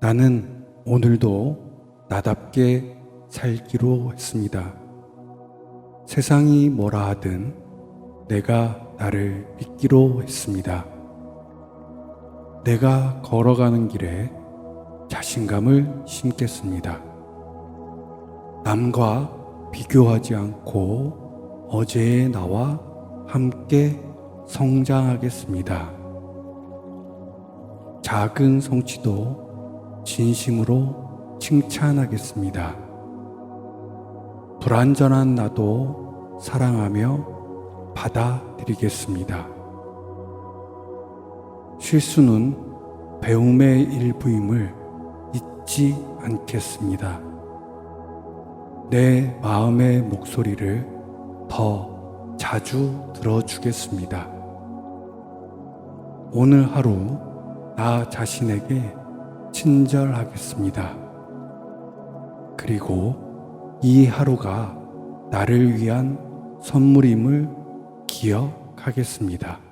나는 오늘도 나답게 살기로 했습니다. 세상이 뭐라 하든 내가 나를 믿기로 했습니다. 내가 걸어가는 길에 자신감을 심겠습니다. 남과 비교하지 않고 어제의 나와 함께 성장하겠습니다. 작은 성취도 진심으로 칭찬하겠습니다. 불완전한 나도 사랑하며 받아들이겠습니다. 실수는 배움의 일부임을 잊지 않겠습니다. 내 마음의 목소리를 더 자주 들어주겠습니다. 오늘 하루 나 자신에게 친절하겠습니다. 그리고 이 하루가 나를 위한 선물임을 기억하겠습니다.